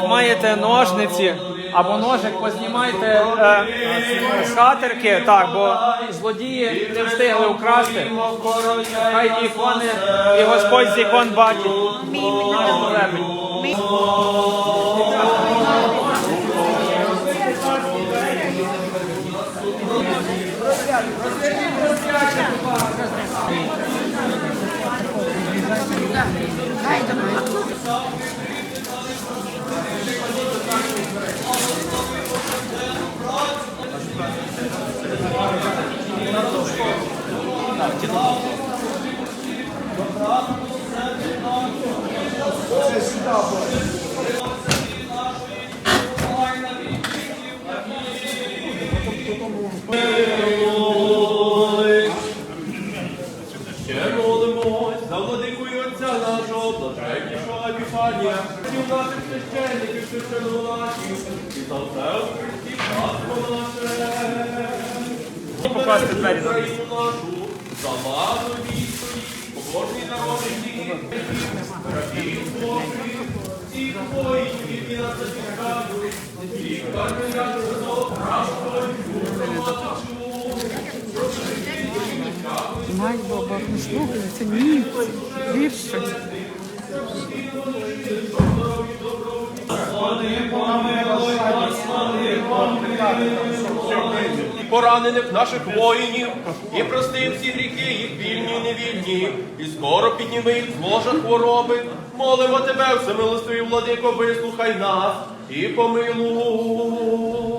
як маєте ножниці або ножик, познімайте е, шатерки, так, бо злодії не встигли украсти. Хай ікони і Господь з ікон бачить. Наш молебень. Ще молимось за владику і отця нашого, блаженнішого Епіфанія, наших священників, священного наших, і за все у Христі Царство наше. Покласти двері нашу, за військові, побожні народи всі, рабів Божих, всіх воїнів, які нас захищають, всіх арміян, що право, Мать баба, не слухаються німці, гірше. Поранених наших воїнів, і прости всі гріхи, їх вільні і невільні, і скоро підніми їх з ложа хвороби. Молимо тебе, всемилостивий владико, вислухай нас і помилуй.